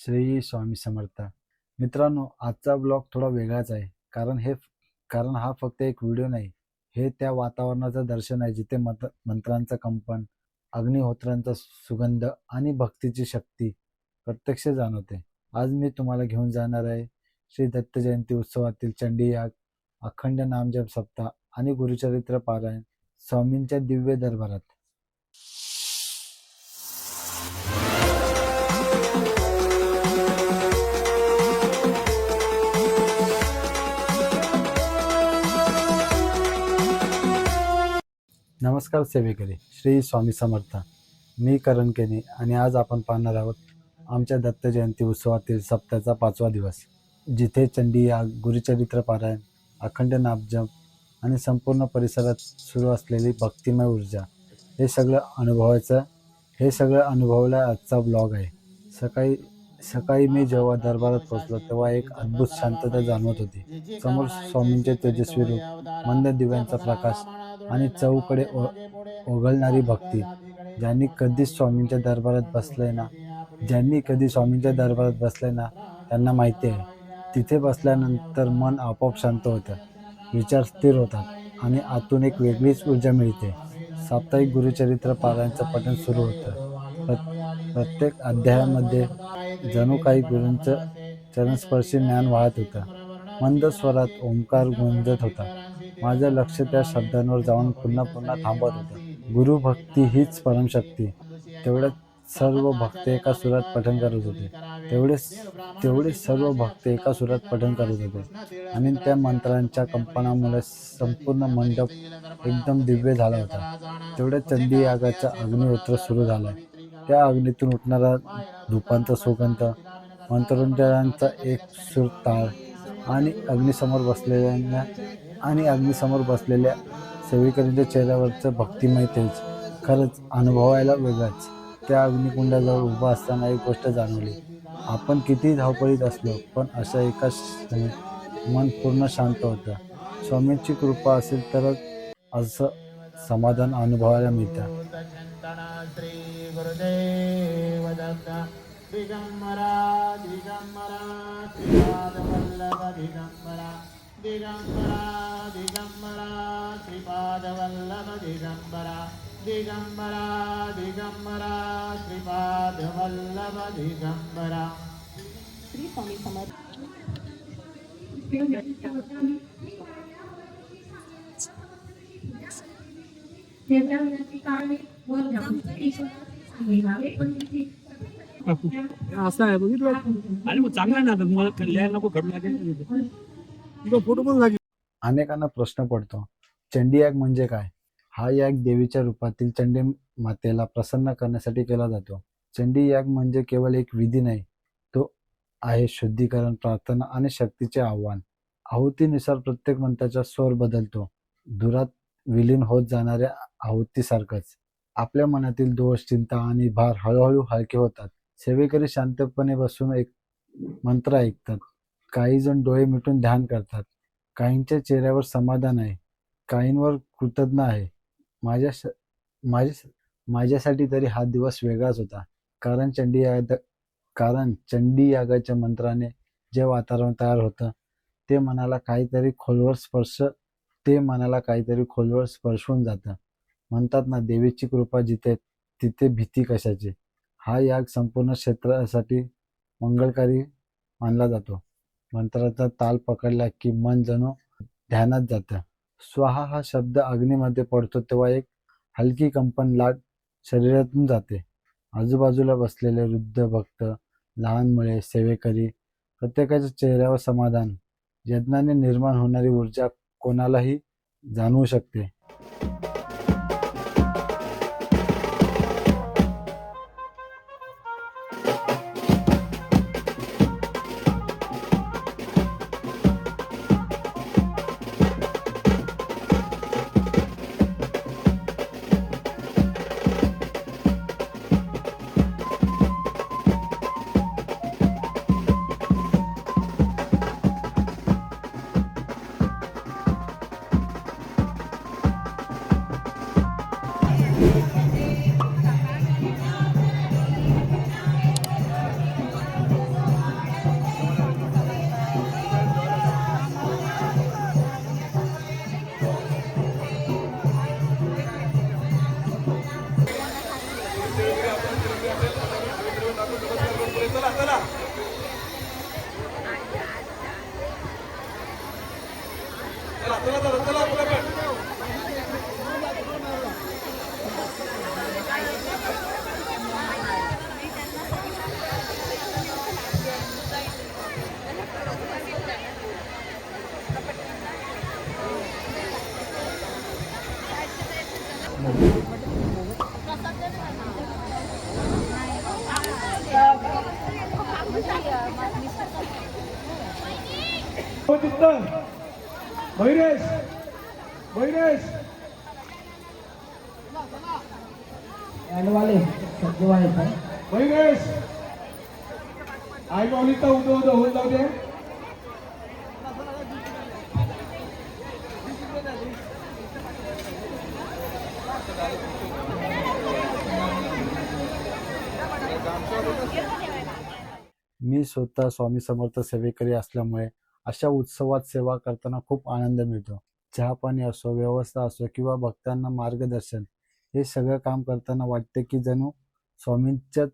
श्री स्वामी समर्थ. मित्रांनो आजचा ब्लॉग थोडा वेगळाच आहे. कारण हे कारण हा फक्त एक व्हिडिओ नाही. हे त्या वातावरणाचं दर्शन आहे जिथे मत मंत्रांचं कंपन अग्निहोत्रांचा सुगंध आणि भक्तीची शक्ती प्रत्यक्ष जाणवते. आज मी तुम्हाला घेऊन जाणार आहे श्री दत्त जयंती उत्सवातील चंडी याग अखंड नामजप सप्ताह आणि गुरुचरित्र पारायण स्वामींच्या दिव्य दरबारात. नमस्कार सेवेकरी श्री स्वामी समर्थ. मी करण केनी आणि आज आपण पाहणार आहोत आमच्या दत्त जयंती उत्सवातील सप्ताहाचा पाचवा दिवस जिथे चंडी याग गुरुचरित्र पारायण अखंड नापजप आणि संपूर्ण परिसरात सुरू असलेली भक्तिमय ऊर्जा हे सगळं अनुभवायचं हे सगळं अनुभवला आजचा ब्लॉग आहे. सकाळी सकाळी मी जेव्हा दरबारात पोहोचलो तेव्हा एक अद्भुत शांतता जाणवत होती. समोर स्वामींचे तेजस्वी रूप मंद दिव्यांचा प्रकाश आणि चौकडे ओ ओघळणारी भक्ती ज्यांनी कधीच स्वामींच्या दरबारात बसलंय ना ज्यांनी कधी स्वामींच्या दरबारात बसलंय ना त्यांना माहिती आहे. तिथे बसल्यानंतर मन आपोआप शांत होतं विचार स्थिर होतात आणि आतून एक वेगळीच ऊर्जा मिळते. साप्ताहिक गुरुचरित्र पारायणचं पठण सुरू होतं. प्र- प्रत्येक अध्यायामध्ये जणू काही गुरूंचं चरणस्पर्शी ज्ञान वाहत होतं. मंद स्वरात ओंकार गुंजत होता. माझं लक्ष त्या शब्दांवर जाऊन पुन्हा पुन्हा थांबत होतं. गुरुभक्ती हीच परमशक्ती. तेवढ्यात सर्व भक्त एका सुरात पठण करत होते. तेवढे तेवढे सर्व भक्त एका सुरात पठण करत होते. आणि त्या मंत्रांच्या कंपनामुळे संपूर्ण मंडप एकदम दिव्य झाला होता. तेवढ्या चंडी यागाचा अग्निहोत्र सुरू झाला. त्या अग्नीतून उठणारा धुपांचा सुगंध मंत्रोच्चारांचा एक सुरताळ आणि अग्निसमोर बसलेल्यांना आणि अग्निसमोर बसलेल्या सेविकांच्या चेहऱ्यावरचं भक्तिमय तेज. खरंच अनुभवायला वेगळाच. त्या अग्निकुंडाजवळ उभा असताना एक गोष्ट जाणवली. आपण किती धावपळीत असलो पण अशा एका क्षणी मन पूर्ण शांत होतं. स्वामींची कृपा असेल तरच असं समाधान अनुभवायला मिळतं. दिगंबरा दिगंबरा श्रीपादवल्लभ दिगंबरा दिगंबरा दिगंबरा श्रीपादवल्लभ श्री स्वामी समर्थ। असं आहे बघितलं? आणि मग चांगला ना मला कल्याण नको घडू लागेल. तुझा फोटो पण लागेल. अनेकांना प्रश्न पडतो चंडी याग म्हणजे काय? हा याग देवीच्या रूपातील चंडी मातेला प्रसन्न करण्यासाठी केला जातो. चंडी याग म्हणजे केवळ एक विधी नाही तो आहे शुद्धीकरण प्रार्थना आणि शक्तीचे आव्हान. आहुतीनुसार प्रत्येक मंत्राचा स्वर बदलतो दुरात विलीन होत जाणाऱ्या आहुतीसारखंच. आपल्या मनातील दोष चिंता आणि भार हळूहळू हलके होतात. सेवेकरी शांतपणे बसून एक मंत्र ऐकतात. काही जण डोळे मिटून ध्यान करतात. काहींच्या चेहऱ्यावर समाधान आहे. काहींवर कृतज्ञ आहे. माझ्या माझ्या माझ्यासाठी तरी हा दिवस वेगळाच होता. कारण चंडी याग कारण चंडी यागाच्या मंत्राने जे वातावरण तयार होतं ते मनाला काहीतरी खोलवर स्पर्श ते मनाला काहीतरी खोलवर स्पर्शून जातं. म्हणतात ना देवीची कृपा जिथे तिथे भीती कशाची? हा याग संपूर्ण क्षेत्रासाठी मंगलकारी मानला जातो. मंत्राचा ताल पकडला की मन जणू ध्यानात जातं. स्वाहा हा शब्द अग्नीमध्ये पडतो तेव्हा एक हलकी कंपन लाट शरीरातून जाते. आजूबाजूला बसलेले वृद्ध भक्त लहान मुले सेवेकरी प्रत्येकाच्या चेहऱ्यावर समाधान यज्ञाने निर्माण होणारी ऊर्जा कोणालाही जाणवू शकते. तिथं भैरेश भैरेश भैरेश आई माऊली तर उदो उदो होऊन जाऊ दे मी स्वतः स्वामी समर्थ सेवेकरी असल्यामुळे अशा उत्सवात सेवा करताना खूप आनंद मिळतो. चहा पाणी असो व्यवस्था असो किंवा भक्तांना मार्गदर्शन हे सगळं काम करताना वाटते की जणू स्वामींच्याच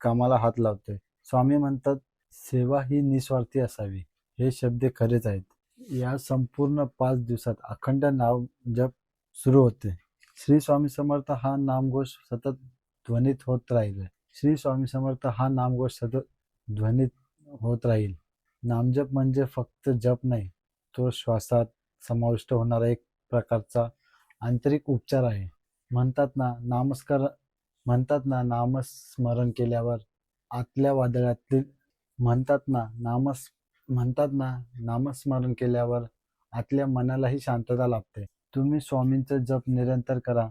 कामाला हात लावतोय. स्वामी म्हणतात सेवा ही निस्वार्थी असावी. हे शब्द खरेच आहेत. या संपूर्ण पाच दिवसात अखंड नाव जप सुरू होते. श्री स्वामी समर्थ हा नामघोष सतत ध्वनित होत राहील. श्री स्वामी समर्थ हा नामघोष सतत ध्वनित होत राहील. नामजप म्हणजे फक्त जप नाही तो श्वासात समाविष्ट होणारा एक प्रकारचा आंतरिक उपचार आहे. म्हणतात ना नामस्कार म्हणतात ना नामस्मरण केल्यावर आतल्या वादळातील म्हणतात ना नामस म्हणतात ना नामस्मरण केल्यावर आतल्या मनालाही शांतता लाभते. तुम्ही स्वामींचं जप निरंतर करा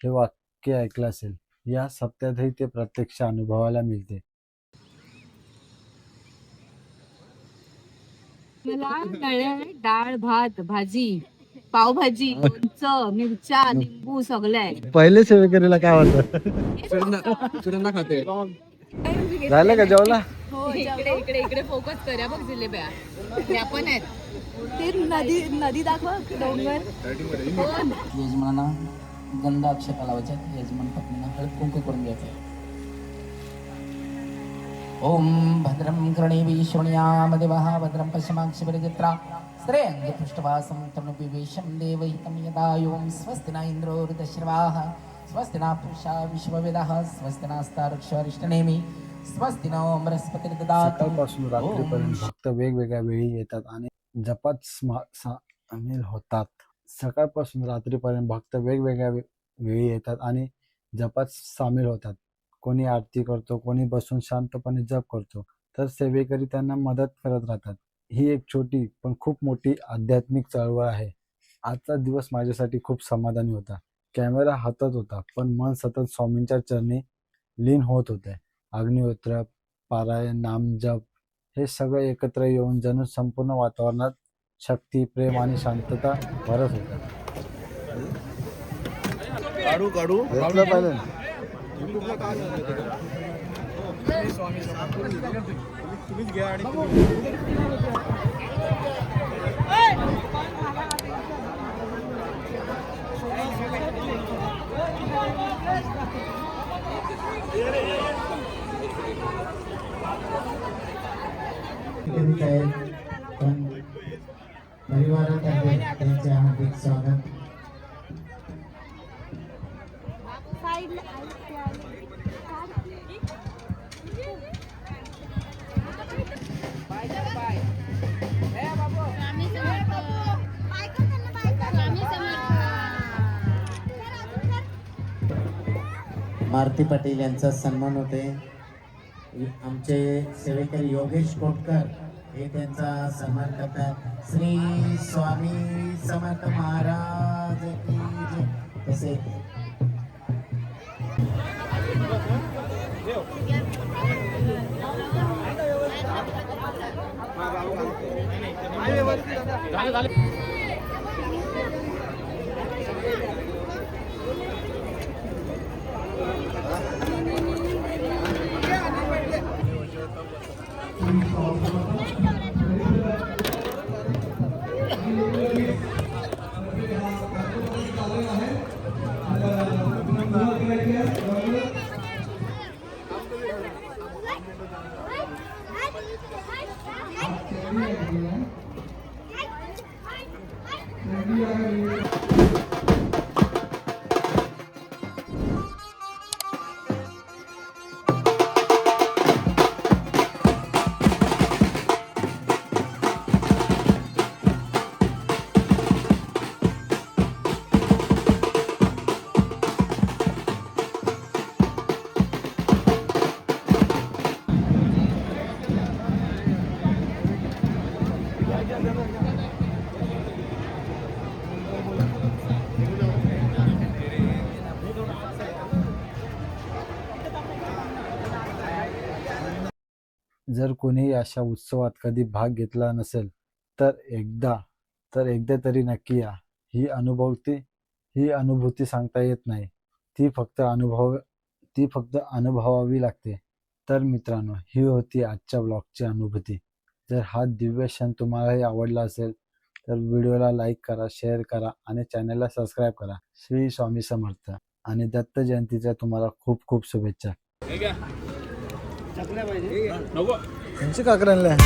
हे वाक्य ऐकलं असेल. या सप्त्यातही ते प्रत्यक्ष अनुभवायला मिळते. मला डाळ भात भाजी पावभाजी लोणचं मिरच्या लिंबू सगळं आहे पहिले सेवेकरीला काय वाटतं? झालं का जेवला? हो इकडे इकडे इकडे फोकस कर बघ जिलेब्या. त्या पण आहेत. ते नदी नदी दाखव डोंगर. यजमानांना गंध अक्षता लावायच्या यजमान पत्नीला हळद कुंकू करून घ्यायचं ओम भद्रं कर्णेवी श्रोण्यामदेवः भद्रं पश्चिमाक्षिपरिचित्रा श्रेयङ्गे पृष्ठवासं तनुविवेशं देवहितं यदायुं स्वस्ति न इन्द्रो ऋतश्रवाः स्वस्ति न पुरुषा विश्ववेदः स्वस्ति नास्तारक्षरिष्टनेमि स्वस्ति नो बृहस्पतिर्ददातु। सकाळपासून रात्रीपर्यंत भक्त वेगवेगळ्या वेळी येतात आणि जपात स्मा- सामील होतात. सकाळपासून रात्रीपर्यंत भक्त वेगवेगळ्या वेळी येतात आणि जपात सामील होतात. कोणी आरती करतो कोणी बसून शांतपणे जप करतो तर सेवेकरी त्यांना मदत करत राहतात. ही एक छोटी पण खूप मोठी आध्यात्मिक चळवळ आहे. आजचा दिवस माझ्यासाठी खूप समाधानी होता. कॅमेरा हातात होता पण मन सतत स्वामींच्या चरणी लीन होत होते. अग्निहोत्र पारायण नामजप हे सगळं एकत्र येऊन जणू संपूर्ण वातावरणात शक्ती प्रेम आणि शांतता भरत होतात काढू. काढू ना? तुम्हीच घ्या आणि तुम्ही- करीत आहेत पण परिवारातर्फे त्यांचे हार्दिक स्वागत। मारुती पाटील यांचा सन्मान होते. आमचे सेवेकर योगेश कोटकर हे त्यांचा सन्मान करतात. श्री स्वामी समर्थ महाराज तसे I'm जर कोणी अशा उत्सवात कधी भाग घेतला नसेल तर एकदा तर एकदा तरी नक्की या. ही अनुभवती ही अनुभूती सांगता येत नाही. ती फक्त अनुभव ती फक्त अनुभवावी लागते. तर मित्रांनो ही होती आजच्या ब्लॉगची अनुभूती. जर हा दिव्य क्षण तुम्हालाही आवडला असेल तर व्हिडिओला लाईक करा शेअर करा आणि चॅनलला सबस्क्राईब करा. श्री स्वामी समर्थ. आणि दत्त जयंतीच्या तुम्हाला खूप खूप शुभेच्छा. नको. त्यांची काकरांना